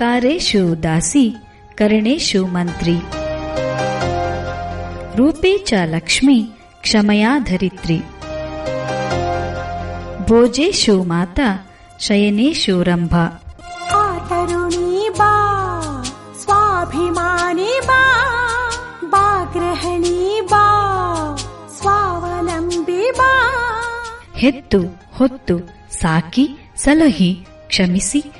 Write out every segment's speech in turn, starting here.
ಕಾರೇಶು ದಾಸಿ ಕರಣೇಶು ಮಂತ್ರಿ. ರೂಪೇ ಚ ಲಕ್ಷ್ಮಿ ಕ್ಷಮಯಾ ಧರಿತ್ರಿ. ಭೋಜೇಶು ಮಾತಾ ಶಯನೇಶು ರಂಭಾ. ಆತರುಣಿ ಬಾ ಸ್ವಾಭಿಮಾನಿ ಬಾ ಬಾ ಗೃಹಿಣಿ ಬಾ ಸ್ವಾವಲಂಬಿ ಬಾ. ಹೆತ್ತು ಹೊತ್ತು ಸಾಕಿ ಸಲಹಿ ಕ್ಷಮಿಸಿ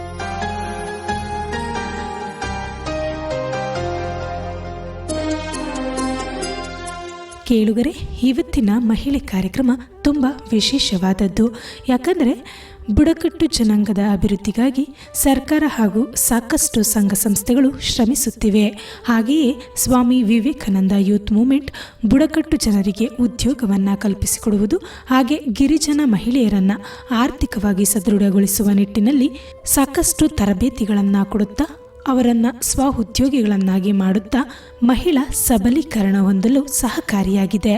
ಕೇಳುಗರೆ, ಇವತ್ತಿನ ಮಹಿಳೆ ಕಾರ್ಯಕ್ರಮ ತುಂಬ ವಿಶೇಷವಾದದ್ದು. ಯಾಕಂದರೆ, ಬುಡಕಟ್ಟು ಜನಾಂಗದ ಅಭಿವೃದ್ಧಿಗಾಗಿ ಸರ್ಕಾರ ಹಾಗೂ ಸಾಕಷ್ಟು ಸಂಘ ಸಂಸ್ಥೆಗಳು ಶ್ರಮಿಸುತ್ತಿವೆ. ಹಾಗೆಯೇ ಸ್ವಾಮಿ ವಿವೇಕಾನಂದ ಯೂತ್ ಮೂವ್ಮೆಂಟ್ ಬುಡಕಟ್ಟು ಜನರಿಗೆ ಉದ್ಯೋಗವನ್ನು ಕಲ್ಪಿಸಿಕೊಡುವುದು ಹಾಗೆ ಗಿರಿಜನ ಮಹಿಳೆಯರನ್ನು ಆರ್ಥಿಕವಾಗಿ ಸದೃಢಗೊಳಿಸುವ ನಿಟ್ಟಿನಲ್ಲಿ ಸಾಕಷ್ಟು ತರಬೇತಿಗಳನ್ನು ಕೊಡುತ್ತಾ ಅವರನ್ನು ಸ್ವಉದ್ಯೋಗಿಗಳನ್ನಾಗಿ ಮಾಡುತ್ತಾ ಮಹಿಳಾ ಸಬಲೀಕರಣ ಹೊಂದಲು ಸಹಕಾರಿಯಾಗಿದೆ.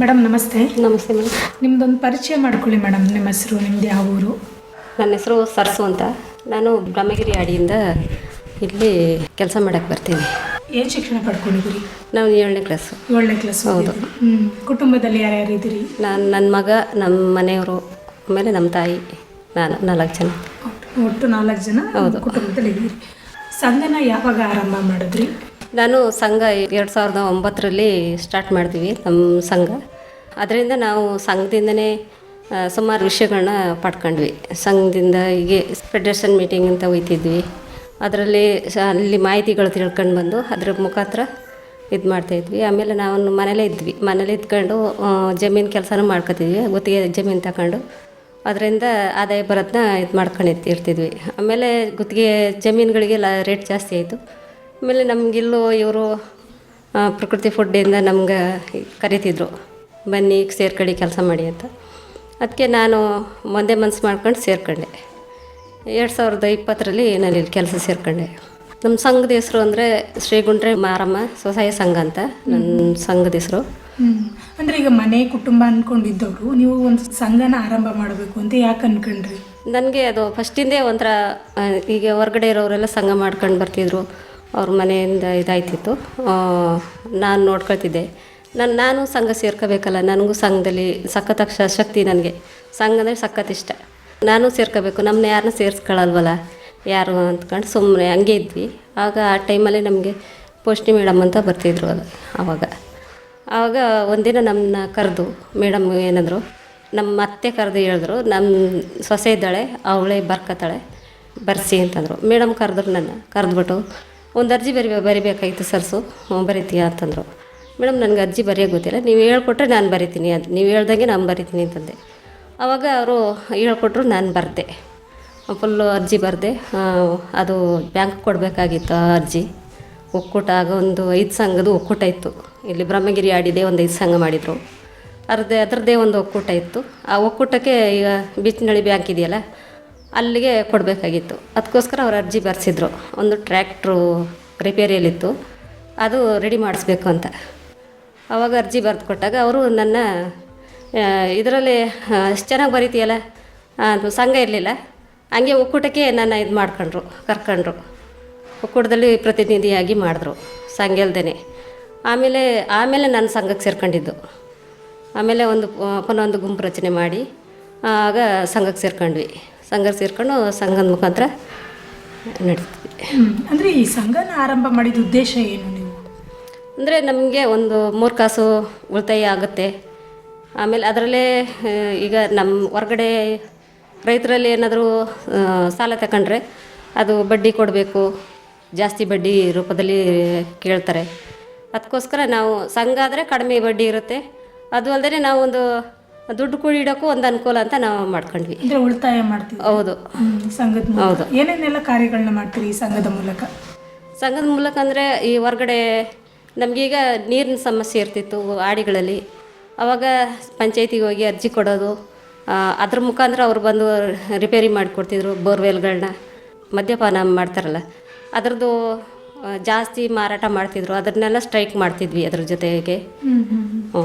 ಮೇಡಮ್ ನಮಸ್ತೆ. ನಮಸ್ತೆ ಮೇಡಮ್ ನಿಮ್ದೊಂದು ಪರಿಚಯ ಮಾಡ್ಕೊಳ್ಳಿ ಮೇಡಮ್ ನಿಮ್ಮ ಹೆಸರು ನಿಮ್ದು ಯಾವ ಊರು? ನನ್ನ ಹೆಸರು ಸರ್ಸು ಅಂತ. ನಾನು ಬ್ರಹ್ಮಗಿರಿ ಅಡಿಯಿಂದ ಇಲ್ಲಿ ಕೆಲಸ ಮಾಡಕ್ಕೆ ಬರ್ತೀನಿ. ಏನು ಶಿಕ್ಷಣ ಪಡ್ಕೊಂಡಿದ್ದೀರಿ? ನಾವು ಏಳನೇ ಕ್ಲಾಸ್ ಏಳನೇ ಕ್ಲಾಸ್ ಹೌದು. ಹ್ಞೂ ಕುಟುಂಬದಲ್ಲಿ ಯಾರ್ಯಾರು ಇದ್ದೀರಿ? ನಾನು ನನ್ನ ಮಗ ನಮ್ಮ ಮನೆಯವರು ಆಮೇಲೆ ನಮ್ಮ ತಾಯಿ ನಾನು ನಾಲ್ಕು ಜನ. ಒಟ್ಟು ನಾಲ್ಕು ಜನ ಹೌದು. ಕುಟುಂಬದಲ್ಲಿ ಇದ್ದೀರಿ. ಸಂಘನ ಯಾವಾಗ ಆರಂಭ ಮಾಡಿದ್ರಿ? ನಾನು ಸಂಘ ಎರಡು ಸಾವಿರದ ಒಂಬತ್ತರಲ್ಲಿ ಸ್ಟಾರ್ಟ್ ಮಾಡ್ತೀವಿ ನಮ್ಮ ಸಂಘ. ಅದರಿಂದ ನಾವು ಸಂಘದಿಂದನೇ ಆ, ಸುಮಾರು ವಿಷಯಗಳನ್ನ ಪಡ್ಕೊಂಡ್ವಿ. ಸಂಘದಿಂದ ಹೀಗೆ ಫೆಡರೇಷನ್ ಮೀಟಿಂಗ್ ಅಂತ ಹೋಗ್ತಿದ್ವಿ ಅದರಲ್ಲಿ ಸ- ಅಲ್ಲಿ ಮಾಹಿತಿಗಳು ತಿಳ್ಕೊಂಡು ಬಂದು ಅದ್ರ ಮುಖಾಂತರ ಇದು ಮಾಡ್ತಾಯಿದ್ವಿ ಆಮೇಲೆ ನಾವು ಮನೇಲೇ ಇದ್ವಿ. ಮನೇಲಿ ಇದ್ಕೊಂಡು ಆ, ಜಮೀನು ಕೆಲಸನೂ ಮಾಡ್ಕೊತಿದ್ವಿ. ಗುತ್ತಿಗೆ ಜಮೀನು ತಗೊಂಡು ಅದರಿಂದ ಆದಾಯ ಬರೋದನ್ನ ಇದು ಮಾಡ್ಕೊಂಡು ಇರ್ತಿದ್ವಿ. ಆಮೇಲೆ ಗುತ್ತಿಗೆ ಜಮೀನುಗಳಿಗೆಲ್ಲ ರೇಟ್ ಜಾಸ್ತಿ ಆಯಿತು. ಆಮೇಲೆ ನಮಗಿಲ್ಲೂ ಇವರು ಪ್ರಕೃತಿ ಫುಡ್ಡಿಂದ ನಮ್ಗೆ ಕರಿತಿದ್ರು. ಬನ್ನಿ ಸೇರ್ಕೊಳ್ಳಿ ಕೆಲಸ ಮಾಡಿ ಅಂತ. ಅದಕ್ಕೆ ನಾನು ಒಂದೇ ಮನ್ಸು ಮಾಡ್ಕೊಂಡು ಸೇರ್ಕೊಂಡೆ. ಎರಡು ಸಾವಿರದ ಇಪ್ಪತ್ತರಲ್ಲಿ ನಾನು ಇಲ್ಲಿ ಕೆಲಸ ಸೇರ್ಕೊಂಡೆ. ನಮ್ಮ ಸಂಘದ ಹೆಸರು ಅಂದರೆ ಶ್ರೀ ಗುಂಡ್ರೆ ಮಾರಮ್ಮ ಸ್ವಸಹಾಯ ಸಂಘ ಅಂತ. ನನ್ನ ಸಂಘದ ಹೆಸರು. ಅಂದರೆ ಈಗ ಮನೆ, ಕುಟುಂಬ ಅಂದ್ಕೊಂಡಿದ್ದವರು ನೀವು ಒಂದು ಸಂಘನ ಆರಂಭ ಮಾಡಬೇಕು ಅಂತ ಯಾಕೆ ಅನ್ಕೊಂಡ್ರಿ? ನನಗೆ ಅದು ಫಸ್ಟಿಂದೇ ಒಂಥರ ಈಗ ಹೊರಗಡೆ ಇರೋರೆಲ್ಲ ಸಂಘ ಮಾಡ್ಕೊಂಡು ಬರ್ತಿದ್ರು. ಅವ್ರ ಮನೆಯಿಂದ ಇದಾಯ್ತಿತ್ತು. ನಾನು ನೋಡ್ಕೊಳ್ತಿದ್ದೆ. ನಾನು ನಾನು ಸಂಘ ಸೇರ್ಕೋಬೇಕಲ್ಲ, ನನಗೂ ಸಂಘದಲ್ಲಿ ಸಖತ್ ಅಕ್ಷ, ಶಕ್ತಿ ನನಗೆ. ಸಂಘ ಅಂದರೆ ಸಖತ್ ಇಷ್ಟ. ನಾನು ಸೇರ್ಕೋಬೇಕು ನಮ್ಮನ್ನ ಯಾರನ್ನ ಸೇರಿಸ್ಕೊಳ್ಳಲ್ವಲ್ಲ ಯಾರು ಅಂದ್ಕೊಂಡು ಸುಮ್ಮನೆ ಹಂಗೆ ಇದ್ವಿ. ಆಗ ಆ ಟೈಮಲ್ಲಿ ನಮಗೆ ಪೋಷ್ಟಿ ಮೇಡಮ್ ಅಂತ ಬರ್ತಿದ್ರು ಅದು ಆವಾಗ ಆವಾಗ ಒಂದಿನ ನಮ್ಮನ್ನ ಕರೆದು ಮೇಡಮ್ ಏನಂದರು ನಮ್ಮ ಅತ್ತೆ ಕರೆದು ಹೇಳಿದ್ರು ನಮ್ಮ ಸೊಸೆ ಇದ್ದಾಳೆ, ಅವಳೇ ಬರ್ಕತ್ತಾಳೆ, ಬರ್ಸಿ ಅಂತಂದರು. ಮೇಡಮ್ ಕರೆದ್ರು ನನ್ನ, ಕರೆದ್ಬಿಟ್ಟು, ಒಂದು ಅರ್ಜಿ ಬರಿ ಬರಿಬೇಕಾಗಿತ್ತು ಸರ್ಸು ಬರಿತೀಯಾ? ಅಂತಂದರು. ಮೇಡಮ್ ನನಗೆ ಅರ್ಜಿ ಬರೆಯೋಕೆ ಗೊತ್ತಿಲ್ಲ, ನೀವು ಹೇಳ್ಕೊಟ್ರೆ ನಾನು ಬರಿತೀನಿ ಅಂತ ನೀವು ಹೇಳ್ದಂಗೆ ನಾನು ಬರಿತೀನಿ, ಅಂತಂದೆ. ಆವಾಗ ಅವರು ಹೇಳ್ಕೊಟ್ರು, ನಾನು ಬರೆದೆ. ಫುಲ್ಲು ಅರ್ಜಿ ಬರೆದೆ ಅದು ಬ್ಯಾಂಕ್ ಕೊಡಬೇಕಾಗಿತ್ತು ಆ ಅರ್ಜಿ. ಒಕ್ಕೂಟ ಆಗ ಒಂದು ಐದು ಸಂಘದ ಒಕ್ಕೂಟ ಇತ್ತು. ಇಲ್ಲಿ ಬ್ರಹ್ಮಗಿರಿ ಆಡಿದೆ ಒಂದು ಐದು ಸಂಘ ಮಾಡಿದರು. ಅದರದ್ದೇ ಅದರದ್ದೇ ಒಂದು ಒಕ್ಕೂಟ ಇತ್ತು. ಆ ಒಕ್ಕೂಟಕ್ಕೆ ಈಗ ಬೀಚ್ನಳ್ಳಿ ಬ್ಯಾಂಕ್ ಇದೆಯಲ್ಲ, ಅಲ್ಲಿಗೆ ಕೊಡಬೇಕಾಗಿತ್ತು. ಅದಕ್ಕೋಸ್ಕರ ಅವ್ರು ಅರ್ಜಿ ಬರೆಸಿದ್ರು. ಒಂದು ಟ್ರ್ಯಾಕ್ಟ್ರು ರಿಪೇರಿಯಲ್ಲಿತ್ತು. ಅದು ರೆಡಿ ಮಾಡಿಸ್ಬೇಕು ಅಂತ. ಆವಾಗ ಅರ್ಜಿ ಬರೆದು ಕೊಟ್ಟಾಗ ಅವರು ನನ್ನ ಇದರಲ್ಲಿ ಅಷ್ಟು ಚೆನ್ನಾಗಿ ಬರೀತೀಯಲ್ಲ ಸಂಘ ಇರಲಿಲ್ಲ. ಹಂಗೆ ಒಕ್ಕೂಟಕ್ಕೆ ನನ್ನ ಇದು ಮಾಡ್ಕೊಂಡ್ರು, ಕರ್ಕೊಂಡ್ರು. ಒಕ್ಕೂಟದಲ್ಲಿ ಪ್ರತಿನಿಧಿಯಾಗಿ ಮಾಡಿದ್ರು ಸಂಘಲ್ದೇ ಆಮೇಲೆ ಆಮೇಲೆ ನಾನು ಸಂಘಕ್ಕೆ ಸೇರ್ಕೊಂಡಿದ್ದು. ಆಮೇಲೆ ಒಂದು ಪುನಃ ಒಂದು ಗುಂಪು ರಚನೆ ಮಾಡಿ ಆಗ ಸಂಘಕ್ಕೆ ಸೇರ್ಕೊಂಡ್ವಿ. ಸಂಘಕ್ಕೆ ಸೇರ್ಕೊಂಡು ಸಂಘದ ಮುಖಾಂತರ ನಡೀತೀವಿ ಅಂದರೆ ಈ ಸಂಘನ ಆರಂಭ ಮಾಡಿದ ಉದ್ದೇಶ ಏನು ನೀವು? ಅಂದರೆ ನಮಗೆ ಒಂದು ಮೂರು ಕಾಸು ಉಳಿತಾಯ ಆಗುತ್ತೆ. ಆಮೇಲೆ ಅದರಲ್ಲೇ ಈಗ ನಮ್ಮ ಹೊರಗಡೆ ರೈತರಲ್ಲಿ ಏನಾದರೂ ಸಾಲ ತಗೊಂಡ್ರೆ ಅದು ಬಡ್ಡಿ ಕೊಡಬೇಕು. ಜಾಸ್ತಿ ಬಡ್ಡಿ ರೂಪದಲ್ಲಿ ಕೇಳ್ತಾರೆ. ಅದಕ್ಕೋಸ್ಕರ ನಾವು ಸಂಘ ಆದರೆ ಕಡಿಮೆ ಬಡ್ಡಿ ಇರುತ್ತೆ. ಅದು ಅಲ್ಲದೆ ನಾವು ಒಂದು ದುಡ್ಡು ಕೂಡಿಡೋಕ್ಕೂ ಒಂದು ಅನುಕೂಲ ಅಂತ ನಾವು ಮಾಡ್ಕೊಂಡ್ವಿ. ಅಂದರೆ ಉಳಿತಾಯ ಮಾಡ್ತೀವಿ. ಹೌದು. ಸಂಘದ ಹೌದು. ಏನೇನೆಲ್ಲ ಕಾರ್ಯಗಳನ್ನ ಮಾಡ್ತೀರಿ ಈ ಸಂಘದ ಮೂಲಕ? ಸಂಘದ ಮೂಲಕ ಅಂದರೆ ಈ ಹೊರಗಡೆ ನಮಗೀಗ ನೀರಿನ ಸಮಸ್ಯೆ ಇರ್ತಿತ್ತು ಆಡಿಗಳಲ್ಲಿ. ಅವಾಗ ಪಂಚಾಯತಿಗೆ ಹೋಗಿ ಅರ್ಜಿ ಕೊಡೋದು. ಅದ್ರ ಮುಖಾಂತರ ಅವ್ರು ಬಂದು ರಿಪೇರಿ ಮಾಡಿಕೊಡ್ತಿದ್ರು ಬೋರ್ವೆಲ್ಗಳನ್ನ ಮದ್ಯಪಾನ ಮಾಡ್ತಾರಲ್ಲ. ಅದರದ್ದು ಜಾಸ್ತಿ ಮಾರಾಟ ಮಾಡ್ತಿದ್ರು. ಅದನ್ನೆಲ್ಲ ಸ್ಟ್ರೈಕ್ ಮಾಡ್ತಿದ್ವಿ ಅದ್ರ ಜೊತೆಗೆ. ಹ್ಞೂ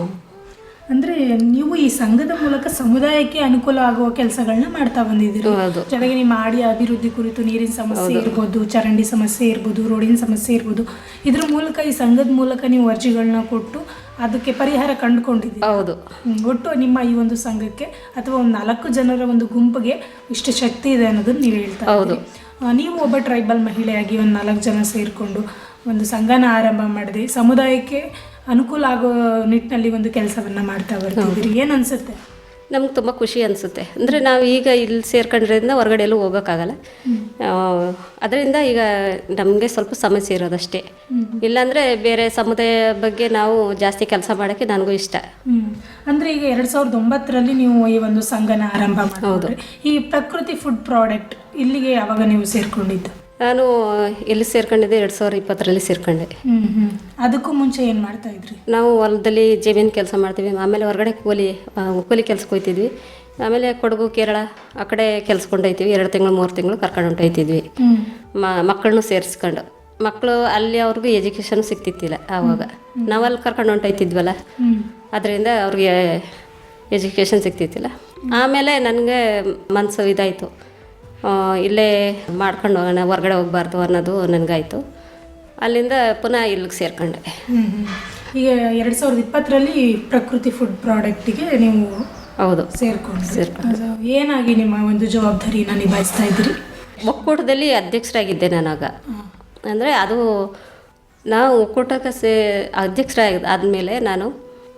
ಅಂದ್ರೆ ನೀವು ಈ ಸಂಘದ ಮೂಲಕ ಸಮುದಾಯಕ್ಕೆ ಅನುಕೂಲ ಆಗುವ ಕೆಲಸಗಳನ್ನ ಮಾಡ್ತಾ ಬಂದಿದ್ದೀರಿ. ಜೊತೆಗೆ ನಿಮ್ಮ ಆಡಿ ಅಭಿವೃದ್ಧಿ ಕುರಿತು ನೀರಿನ ಸಮಸ್ಯೆ ಇರ್ಬೋದು ಚರಂಡಿ ಸಮಸ್ಯೆ ಇರ್ಬೋದು ರೋಡಿನ ಸಮಸ್ಯೆ ಇರ್ಬೋದು ಇದ್ರ ಮೂಲಕ ಈ ಸಂಘದ ಮೂಲಕ ನೀವು ಅರ್ಜಿಗಳನ್ನ ಕೊಟ್ಟು ಅದಕ್ಕೆ ಪರಿಹಾರ ಕಂಡುಕೊಂಡಿದ್ದೀರಿ? ಹೌದು. ಒಟ್ಟು ನಿಮ್ಮ ಈ ಒಂದು ಸಂಘಕ್ಕೆ ಅಥವಾ ಒಂದು ನಾಲ್ಕು ಜನರ ಒಂದು ಗುಂಪಿಗೆ ಇಷ್ಟು ಶಕ್ತಿ ಇದೆ ಅನ್ನೋದನ್ನ ನೀವು ಹೇಳ್ತಾ ಹೌದು. ನೀವು ಒಬ್ಬ ಟ್ರೈಬಲ್ ಮಹಿಳೆಯಾಗಿ ಒಂದು ನಾಲ್ಕು ಜನ ಸೇರಿಕೊಂಡು ಒಂದು ಸಂಘನ ಆರಂಭ ಮಾಡಿದೆ. ಸಮುದಾಯಕ್ಕೆ ಅನುಕೂಲ ಆಗೋ ನಿಟ್ಟಿನಲ್ಲಿ ಒಂದು ಕೆಲಸವನ್ನ ಮಾಡ್ತಾ ಬರ್ತಿದ್ದೀರಿ. ಏನು ಅನ್ಸುತ್ತೆ? ನಮ್ಗೆ ತುಂಬ ಖುಷಿ ಅನಿಸುತ್ತೆ. ಅಂದರೆ ನಾವು ಈಗ ಇಲ್ಲಿ ಸೇರ್ಕೊಂಡಿರೋದ್ರಿಂದ ಹೊರಗಡೆ ಎಲ್ಲೂ ಹೋಗೋಕ್ಕಾಗಲ್ಲ ಅದರಿಂದ ಈಗ ನಮಗೆ ಸ್ವಲ್ಪ ಸಮಸ್ಯೆ ಇರೋದಷ್ಟೇ. ಇಲ್ಲಾಂದರೆ ಬೇರೆ ಸಮುದಾಯ ಬಗ್ಗೆ ನಾವು ಜಾಸ್ತಿ ಕೆಲಸ ಮಾಡೋಕ್ಕೆ ನನಗೂ ಇಷ್ಟ. ಅಂದರೆ ಅಂದ್ರೆ ಈಗ ಎರಡು ಸಾವಿರದ ಒಂಬತ್ತರಲ್ಲಿ ನೀವು ಈ ಒಂದು ಸಂಘನ ಆರಂಭ ಹೌದು. ಈ ಪ್ರಕೃತಿ ಫುಡ್ ಪ್ರಾಡಕ್ಟ್ ಇಲ್ಲಿಗೆ ಯಾವಾಗ ನೀವು ಸೇರ್ಕೊಂಡಿದ್ದು? ನಾನು ಎಲ್ಲಿ ಸೇರ್ಕೊಂಡಿದ್ದೆ ಎರಡು ಸಾವಿರ ಇಪ್ಪತ್ತರಲ್ಲಿ ಸೇರ್ಕೊಂಡೆ. ಅದಕ್ಕೂ ಮುಂಚೆ ಏನು ಮಾಡ್ತಾ ಇದ್ರಿ? ನಾವು ಹೊಲದಲ್ಲಿ ಜಮೀನು ಕೆಲಸ ಮಾಡ್ತೀವಿ. ಆಮೇಲೆ ಹೊರಗಡೆ ಕೂಲಿ ಕೂಲಿ ಕೆಲ್ಸಕ್ಕೆ ಹೋಗ್ತಿದ್ವಿ ಆಮೇಲೆ ಕೊಡಗು ಕೇರಳ ಆ ಕಡೆ ಕೆಲ್ಸಕ್ಕೆ ಹೊಂಟೋಯ್ತೀವಿ ಎರಡು ತಿಂಗಳು ಮೂರು ತಿಂಗಳು ಕರ್ಕೊಂಡು ಹೊಂಟೋಯ್ತಿದ್ವಿ ಮ ಮಕ್ಕಳನ್ನು ಸೇರಿಸ್ಕೊಂಡು. ಮಕ್ಕಳು ಅಲ್ಲಿ ಅವ್ರಿಗೂ ಎಜುಕೇಷನ್ ಸಿಗ್ತಿತ್ತಿಲ್ಲ ಆವಾಗ. ನಾವಲ್ಲಿ ಕರ್ಕೊಂಡು ಹೊಂಟೋಯ್ತಿದ್ವಲ್ಲ ಅದರಿಂದ ಅವ್ರಿಗೆ ಎಜುಕೇಷನ್ ಸಿಗ್ತಿತ್ತಿಲ್ಲ. ಆಮೇಲೆ ನನಗೆ ಮನಸ್ಸು ಇದಾಯಿತು. ಇಲ್ಲೇ ಮಾಡ್ಕೊಂಡು ಹೋಗೋಣ ಹೊರ್ಗಡೆ ಹೋಗ್ಬಾರ್ದು ಅನ್ನೋದು ನನಗಾಯಿತು. ಅಲ್ಲಿಂದ ಪುನಃ ಇಲ್ಲಿಗೆ ಸೇರ್ಕೊಂಡೆ. ಈಗ ಎರಡು ಸಾವಿರದ ಇಪ್ಪತ್ತರಲ್ಲಿ ಪ್ರಕೃತಿ ಫುಡ್ ಪ್ರಾಡಕ್ಟಿಗೆ ನೀವು ಹೌದು. ಸೇರ್ಕೊಂಡು. ಸೇರ್ಕೊಂಡು ಏನಾಗಿ ನಿಮ್ಮ ಒಂದು ಜವಾಬ್ದಾರಿನ ನಿಭಾಯಿಸ್ತಾ ಇದ್ರಿ ಒಕ್ಕೂಟದಲ್ಲಿ ಅಧ್ಯಕ್ಷರಾಗಿದ್ದೆ ನಾನಾಗ. ಅಂದರೆ ಅದು ನಾವು ಒಕ್ಕೂಟಕ್ಕೆ ಸೇ ಅಧ್ಯಕ್ಷರಾಗಿ ಆದಮೇಲೆ ನಾನು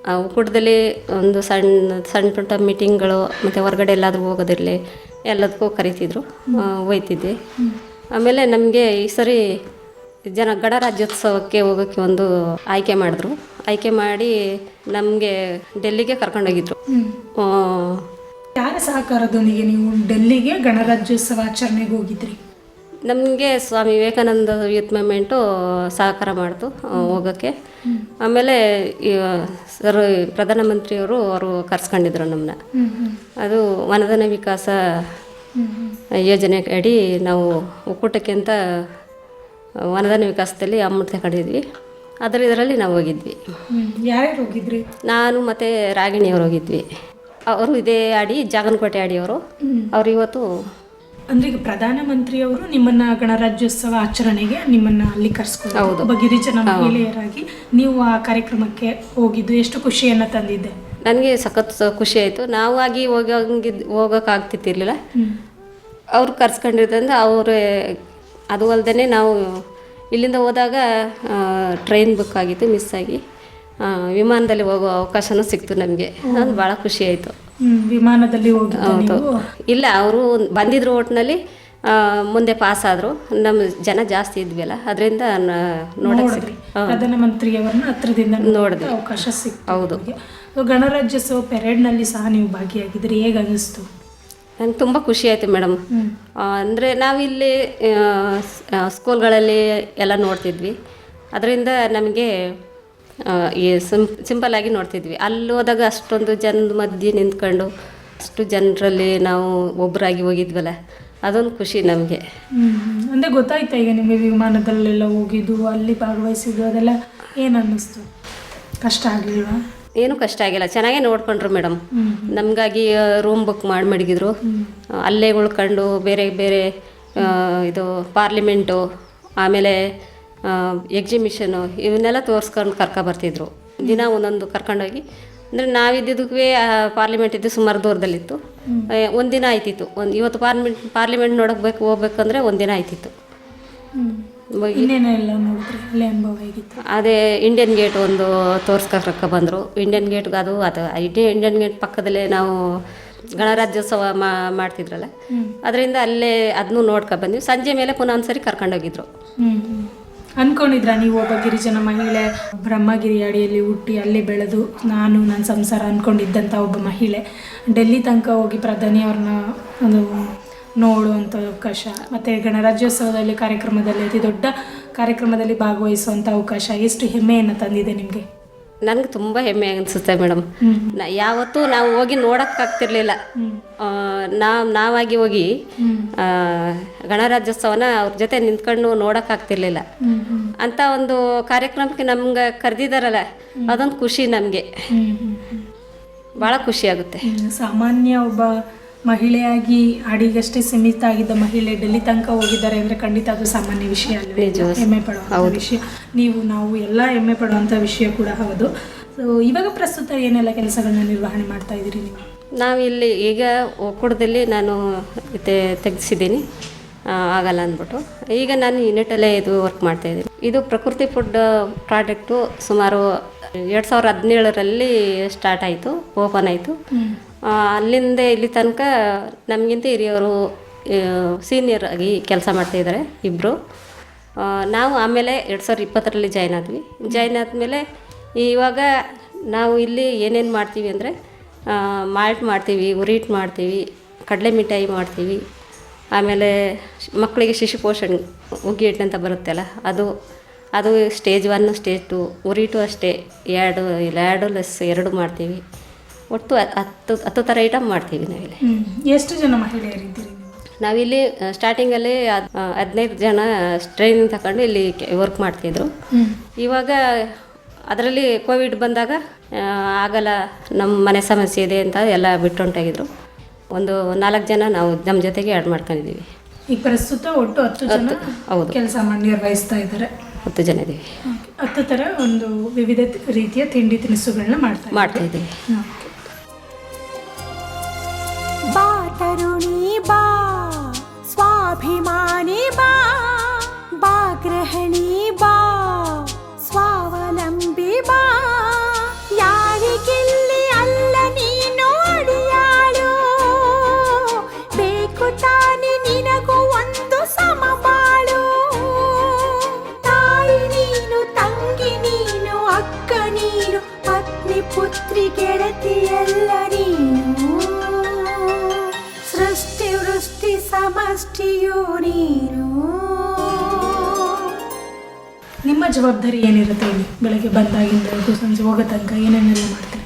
ಆ ಒಕ್ಕೂಟದಲ್ಲಿ ಒಂದು ಸಣ್ಣ ಸಣ್ಣ ಪುಟ್ಟ ಮೀಟಿಂಗ್ಗಳು ಮತ್ತು ಹೊರಗಡೆ ಎಲ್ಲಾದರೂ ಹೋಗೋದಿರಲಿ ಎಲ್ಲದಕ್ಕೂ ಕರಿತಿದ್ರು. ಒಯ್ತಿದ್ವಿ. ಆಮೇಲೆ ನಮಗೆ ಈ ಸರಿ ಜನ ಗಣರಾಜ್ಯೋತ್ಸವಕ್ಕೆ ಹೋಗೋಕ್ಕೆ ಒಂದು ಆಯ್ಕೆ ಮಾಡಿದ್ರು. ಆಯ್ಕೆ ಮಾಡಿ ನಮಗೆ ಡೆಲ್ಲಿಗೆ ಕರ್ಕೊಂಡೋಗಿದ್ರು. ಯಾರ ಸಹಕಾರದೊಂದಿಗೆ ನೀವು ಡೆಲ್ಲಿಗೆ ಗಣರಾಜ್ಯೋತ್ಸವ ಆಚರಣೆಗೆ ಹೋಗಿದ್ರಿ? ನಮಗೆ ಸ್ವಾಮಿ ವಿವೇಕಾನಂದ ಯೂತ್ ಮೂಮೆಂಟು ಸಹಕಾರ ಮಾಡಿತು ಹೋಗೋಕ್ಕೆ. ಆಮೇಲೆ ಸರ್ ಪ್ರಧಾನಮಂತ್ರಿಯವರು ಅವರು ಕರ್ಸ್ಕೊಂಡಿದ್ರು ನಮ್ಮನ್ನ ಅದು ವನಧನ ವಿಕಾಸ ಯೋಜನೆ ಅಡಿ ನಾವು ಒಕ್ಕೂಟಕ್ಕೆ ಅಂತ ವನಧನ ವಿಕಾಸದಲ್ಲಿ ಅಮೃತ ಕಡಿದ್ವಿ ಅದರ ಇದರಲ್ಲಿ ನಾವು ಹೋಗಿದ್ವಿ. ಯಾರ್ಯಾರು ಹೋಗಿದ್ರಿ? ನಾನು ಮತ್ತು ರಾಗಿಣಿಯವರು ಹೋಗಿದ್ವಿ. ಅವರು ಇದೇ ಆಡಿ ಜಾಗನಕೋಟೆ ಆಡಿಯವರು ಅವರು ಇವತ್ತು ಅಂದ್ರೆ ಈಗ ಪ್ರಧಾನಮಂತ್ರಿಯವರು ನಿಮ್ಮನ್ನ ಗಣರಾಜ್ಯೋತ್ಸವ ಆಚರಣೆಗೆ ನಿಮ್ಮನ್ನ ಅಲ್ಲಿ ಕರ್ಸ್ಕೊಂಡು ಒಬ್ಬ ಗಿರಿಜನ ಮಹಿಳೆಯರಾಗಿ ನೀವು ಆ ಕಾರ್ಯಕ್ರಮಕ್ಕೆ ಹೋಗಿದ್ದು ಎಷ್ಟು ಖುಷಿಯನ್ನ ತಂದಿದ್ದೆ? ನನಗೆ ಸಖತ್ ಖುಷಿ ಆಯಿತು. ನಾವಾಗಿ ಹೋಗಂಗಿದ್ ಹೋಗೋಕ್ಕಾಗ್ತಿತ್ತಿರ್ಲಿಲ್ಲ ಅವ್ರು ಕರ್ಸ್ಕೊಂಡಿದ್ದಂದ್ರೆ ಅವರೇ ಅದು ಅಲ್ಲದೆ ನಾವು ಇಲ್ಲಿಂದ ಹೋದಾಗ ಟ್ರೈನ್ ಬುಕ್ ಆಗಿತ್ತು ಮಿಸ್ ಆಗಿ ವಿಮಾನದಲ್ಲಿ ಹೋಗೋ ಅವಕಾಶನೂ ಸಿಕ್ತು ನಮಗೆ. ಅದು ಭಾಳ ಖುಷಿ ಆಯಿತು. ವಿಮಾನದಲ್ಲಿ ಹೌದು. ಇಲ್ಲ ಅವರು ಬಂದಿದ್ರು ಒಟ್ಟಿನಲ್ಲಿ ಮುಂದೆ ಪಾಸ್ ಆದರು. ನಮ್ಮ ಜನ ಜಾಸ್ತಿ ಇದ್ವಲ್ಲ ಅದರಿಂದ ನೋಡಿದ್ರಿ. ಪ್ರಧಾನಮಂತ್ರಿಯವರನ್ನ ಹತ್ರದಿಂದ ನೋಡೋಕೆ ಅವಕಾಶ ಸಿಕ್ತು ಹೌದು. ಗಣರಾಜ್ಯೋತ್ಸವ ಪೆರೇಡ್ನಲ್ಲಿ ಸಹ ನೀವು ಭಾಗಿಯಾಗಿದ್ರಿ ಹೇಗೆ ಅನಿಸ್ತು ನಂಗೆ ತುಂಬ ಖುಷಿ ಆಯಿತು ಮೇಡಮ್. ಅಂದರೆ ನಾವಿಲ್ಲಿ ಸ್ಕೂಲ್ಗಳಲ್ಲಿ ಎಲ್ಲ ನೋಡ್ತಿದ್ವಿ. ಅದರಿಂದ ನಮಗೆ ಸಿಂ ಸಿಂಪಲ್ಲಾಗಿ ನೋಡ್ತಿದ್ವಿ. ಅಲ್ಲಿ ಹೋದಾಗ ಅಷ್ಟೊಂದು ಜನದ ಮಧ್ಯೆ ನಿಂತ್ಕೊಂಡು ಅಷ್ಟು ಜನರಲ್ಲಿ ನಾವು ಒಬ್ಬರಾಗಿ ಹೋಗಿದ್ವಲ್ಲ ಅದೊಂದು ಖುಷಿ ನಮಗೆ. ಅಂದರೆ ಗೊತ್ತಾಯ್ತ ಈಗ ನಿಮಗೆ ವಿಮಾನದಲ್ಲೆಲ್ಲ ಹೋಗಿದ್ದು ಅಲ್ಲಿ ಭಾಗವಹಿಸಿದ್ದು ಅದೆಲ್ಲ ಏನು ಅನ್ನಿಸ್ತು? ಕಷ್ಟ ಆಗಲಿಲ್ವಾ ಏನೂ ಕಷ್ಟ ಆಗಿಲ್ಲ. ಚೆನ್ನಾಗೇ ನೋಡ್ಕೊಂಡ್ರು ಮೇಡಮ್. ನಮಗಾಗಿ ರೂಮ್ ಬುಕ್ ಮಾಡಿ ಮಡಗಿದ್ರು. ಅಲ್ಲೇ ಉಳ್ಕೊಂಡು ಬೇರೆ ಬೇರೆ ಇದು ಪಾರ್ಲಿಮೆಂಟು ಆಮೇಲೆ ಎಕ್ಸಿಬಿಷನು ಇವನ್ನೆಲ್ಲ ತೋರಿಸ್ಕೊಂಡು ಕರ್ಕೊಬರ್ತಿದ್ರು ದಿನ ಒಂದೊಂದು ಕರ್ಕೊಂಡೋಗಿ ಅಂದರೆ ನಾವಿದ್ದಿದ್ದಕ್ಕೆ ಪಾರ್ಲಿಮೆಂಟ್ ಇದ್ದು ಸುಮಾರು ದೂರದಲ್ಲಿತ್ತು. ಒಂದಿನ ಆಯ್ತಿತ್ತು. ಒಂದು ಇವತ್ತು ಪಾರ್ಲಿಮೆಂಟ್ ಪಾರ್ಲಿಮೆಂಟ್ ನೋಡೋಕೆ ಹೋಗ್ಬೇಕಂದ್ರೆ ಒಂದಿನ ಆಯ್ತಿತ್ತು. ಅದೇ ಇಂಡಿಯನ್ ಗೇಟ್ ಒಂದು ತೋರಿಸ್ಕೊಕ್ಕ ಬಂದರು. ಇಂಡಿಯನ್ ಗೇಟ್ಗೆ ಅದು ಅದು ಇಡೀ ಇಂಡಿಯನ್ ಗೇಟ್ ಪಕ್ಕದಲ್ಲೇ ನಾವು ಗಣರಾಜ್ಯೋತ್ಸವ ಮಾ ಮಾಡ್ತಿದ್ರಲ್ಲ. ಅದರಿಂದ ಅಲ್ಲೇ ಅದನ್ನೂ ನೋಡ್ಕೊ ಬಂದ್ವಿ. ಸಂಜೆ ಮೇಲೆ ಪುನಃ ಒಂದ್ಸರಿ ಕರ್ಕೊಂಡೋಗಿದ್ರು. ಅನ್ಕೊಂಡಿದ್ರಾ ನೀವು ಒಬ್ಬ ಗಿರಿಜನ ಮಹಿಳೆ? ಬ್ರಹ್ಮಗಿರಿ ಅಡಿಯಲ್ಲಿ ಹುಟ್ಟಿ ಅಲ್ಲಿ ಬೆಳೆದು ನಾನು ನನ್ನ ಸಂಸಾರ ಅನ್ಕೊಂಡಿದ್ದಂಥ ಒಬ್ಬ ಮಹಿಳೆ. ಡೆಲ್ಲಿ ತನಕ ಹೋಗಿ ಪ್ರಧಾನಿ ಅವ್ರನ್ನ ಒಂದು ನೋಡುವಂಥ ಅವಕಾಶ. ಮತ್ತು ಗಣರಾಜ್ಯೋತ್ಸವದಲ್ಲಿ ಕಾರ್ಯಕ್ರಮದಲ್ಲಿ ಅತಿ ದೊಡ್ಡ ಕಾರ್ಯಕ್ರಮದಲ್ಲಿ ಭಾಗವಹಿಸುವಂಥ ಅವಕಾಶ. ಎಷ್ಟು ಹೆಮ್ಮೆಯನ್ನು ತಂದಿದೆ ನಿಮಗೆ? ನನಗೆ ತುಂಬ ಹೆಮ್ಮೆ ಅನಿಸುತ್ತೆ ಮೇಡಮ್. ಯಾವತ್ತೂ ನಾವು ಹೋಗಿ ನೋಡೋಕ್ಕಾಗ್ತಿರ್ಲಿಲ್ಲ ನಾವು ನಾವಾಗಿ ಹೋಗಿ ಗಣರಾಜ್ಯೋತ್ಸವನ ಅವ್ರ ಜೊತೆ ನಿಂತ್ಕೊಂಡು ನೋಡೋಕ್ಕಾಗ್ತಿರ್ಲಿಲ್ಲ ಅಂತ ಒಂದು ಕಾರ್ಯಕ್ರಮಕ್ಕೆ ನಮ್ಗೆ ಕರೆದಿದ್ದಾರಲ್ಲ ಅದೊಂದು ಖುಷಿ ನಮಗೆ. ಭಾಳ ಖುಷಿಯಾಗುತ್ತೆ ಸಾಮಾನ್ಯ ಒಬ್ಬ ಮಹಿಳೆಯಾಗಿ ಅಡಿಗಷ್ಟೇ ಸೀಮಿತ ಆಗಿದ್ದ ಮಹಿಳೆ ಡೆಲ್ಲಿ ತನಕ ಹೋಗಿದ್ದಾರೆ ಅಂದರೆ ಖಂಡಿತ ಅದು ಸಾಮಾನ್ಯ ವಿಷಯ ಅಲ್ವೇ. ಹೆಮ್ಮೆ ಪಡುವಂಥ ವಿಷಯ. ನೀವು ನಾವು ಎಲ್ಲ ಹೆಮ್ಮೆ ಪಡುವಂಥ ವಿಷಯ ಕೂಡ ಹೌದು. ಸೊ ಇವಾಗ ಪ್ರಸ್ತುತ ಏನೆಲ್ಲ ಕೆಲಸಗಳನ್ನ ನಿರ್ವಹಣೆ ಮಾಡ್ತಾ ಇದ್ದೀರಿ ನೀವು? ನಾವಿಲ್ಲಿ ಈಗ ಒಕ್ಕೂಟದಲ್ಲಿ ನಾನು ಇದೆ ತೆಗೆಸಿದ್ದೀನಿ. ಆಗಲ್ಲ ಅಂದ್ಬಿಟ್ಟು. ಈಗ ನಾನು ಯೂನಿಟಲ್ಲೇ ಇದು ವರ್ಕ್ ಮಾಡ್ತಾಯಿದ್ದೀನಿ ಇದು ಪ್ರಕೃತಿ ಫುಡ್ ಪ್ರಾಡಕ್ಟು ಸುಮಾರು ಎರಡು ಸಾವಿರದ ಹದಿನೇಳರಲ್ಲಿ ಸ್ಟಾರ್ಟ್ ಆಯಿತು ಓಪನ್ ಆಯಿತು. ಅಲ್ಲಿಂದ ಇಲ್ಲಿ ತನಕ ನಮಗಿಂತ ಹಿರಿಯವರು ಸೀನಿಯರ್ ಆಗಿ ಕೆಲಸ ಮಾಡ್ತಾಯಿದ್ದಾರೆ ಇಬ್ಬರು ನಾವು ಆಮೇಲೆ ಎರಡು ಸಾವಿರದ ಇಪ್ಪತ್ತರಲ್ಲಿ ಜಾಯ್ನ್ ಆದ್ವಿ. ಜಾಯ್ನ್ ಆದಮೇಲೆ ಇವಾಗ ನಾವು ಇಲ್ಲಿ ಏನೇನು ಮಾಡ್ತೀವಿ ಅಂದರೆ ಮಾಲ್ಟ್ ಮಾಡ್ತೀವಿ, ಉರಿಟ್ ಮಾಡ್ತೀವಿ, ಕಡಲೆ ಮಿಠಾಯಿ ಮಾಡ್ತೀವಿ, ಆಮೇಲೆ ಮಕ್ಕಳಿಗೆ ಶಿಶು ಪೋಷಣೆ ಉಗ್ಗಿ ಹಿಟ್ಟು ಅಂತ ಬರುತ್ತಲ್ಲ, ಅದು ಅದು ಸ್ಟೇಜ್ ಒನ್ ಸ್ಟೇಜ್ ಟು ಉರಿಟು ಅಷ್ಟೇ, ಎರಡು ಎರಡು ಲೆಸ್ ಎರಡು ಮಾಡ್ತೀವಿ. ಒಟ್ಟು ಹತ್ತು ಹತ್ತು ಥರ ಐಟಮ್ ಮಾಡ್ತೀವಿ ನಾವಿಲ್ಲಿ. ಎಷ್ಟು ಜನ ಮಹಿಳೆಯರಿದ್ದೀರಿ ನೀವು? ನಾವಿಲ್ಲಿ ಸ್ಟಾರ್ಟಿಂಗಲ್ಲಿ ಹದಿನೈದು ಜನ ಟ್ರೈನಿಂಗ್ ತಗೊಂಡು ಇಲ್ಲಿ ವರ್ಕ್ ಮಾಡ್ತಿದ್ರು. ಇವಾಗ ಅದರಲ್ಲಿ ಕೋವಿಡ್ ಬಂದಾಗ ಆಗಲ್ಲ ನಮ್ಮ ಮನೆ ಸಮಸ್ಯೆ ಇದೆ ಅಂತ ಎಲ್ಲ ಬಿಟ್ಟು ಹೊಂಟೋಗಿದ್ರು. ಒಂದು ನಾಲ್ಕು ಜನ ನಾವು ನಮ್ಮ ಜೊತೆಗೆ ಆ್ಯಡ್ ಮಾಡ್ಕೊಂಡಿದ್ದೀವಿ. ಈಗ ಪ್ರಸ್ತುತ ಒಟ್ಟು ಹತ್ತು ಜನ ಹೌದು. ಕೆಲಸ ಮಾಡಿ ನಿರ್ವಹಿಸ್ತಾ ಇದ್ದಾರೆ. ಹತ್ತು ಜನ ಇದ್ದೀವಿ. ಹತ್ತು ಥರ ಒಂದು ವಿವಿಧ ರೀತಿಯ ತಿಂಡಿ ತಿನಿಸುಗಳನ್ನ ಮಾಡ್ತಾ. ಮಾಡ್ತಾ ಇದ್ದೀವಿ. ಸಮಷ್ಟಿಯು ನೀನು. ನಿಮ್ಮ ಜವಾಬ್ದಾರಿ ಏನಿರುತ್ತೆ ಇಲ್ಲಿ? ಬೆಳಗ್ಗೆ ಬಂದಾಗಿಂದ ಹಿಡ್ದು ಸಂಜೆ ಹೋಗೋ ತನಕ ಏನೇನೆಲ್ಲ ಮಾಡ್ತೀರಿ?